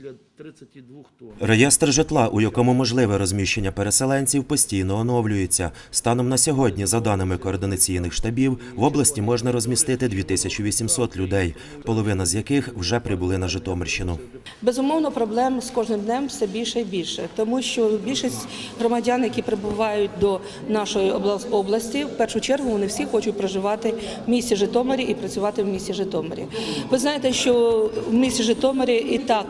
біля 32 тонн. Реєстр житла, у якому можливе розміщення переселенців, постійно оновлюється. Станом на сьогодні, за даними координаційних штабів, в області можна розмістити 2800 людей, половина з яких вже прибули на Житомирщину. Безумовно, проблем з кожним днем все більше і більше, тому що більшість громадян, які прибувають до нашої обла- області, в першу чергу вони всі хочуть проживати в місті Житомирі і працювати в місті Житомирі. Ви знаєте, що в місті Житомирі і так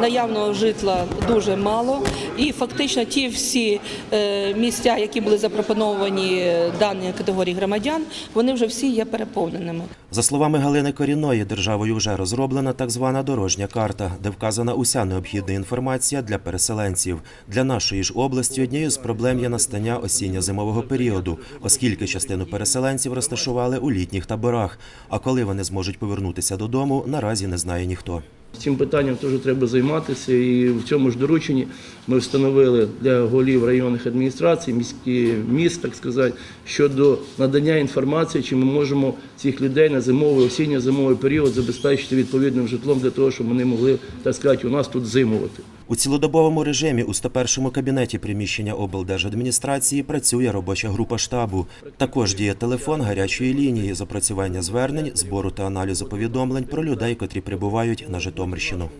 наявного житла дуже мало, і фактично ті всі е, місця, які були запропоновані е, даній категорії громадян, вони вже всі є переповненими. За словами Галини Коріної, державою вже розроблена так звана дорожня карта, де вказана уся необхідна інформація для переселенців. Для нашої ж області однією з проблем є настання осінньо-зимового періоду, оскільки частину переселенців розташували у літніх таборах. А коли вони зможуть повернутися додому, наразі не знає ніхто. Цим питанням теж треба займатися. І в цьому ж дорученні ми встановили для голів районних адміністрацій, міські міст, так сказати, щодо надання інформації, чи ми можемо цих людей на зимовий, осінньо-зимовий період забезпечити відповідним житлом для того, щоб вони могли, так сказати, у нас тут зимувати. У цілодобовому режимі у 101-му кабінеті приміщення облдержадміністрації працює робоча група штабу. Також діє телефон гарячої лінії з опрацювання звернень, збору та аналізу повідомлень про людей, котрі прибувають на Житомирщину.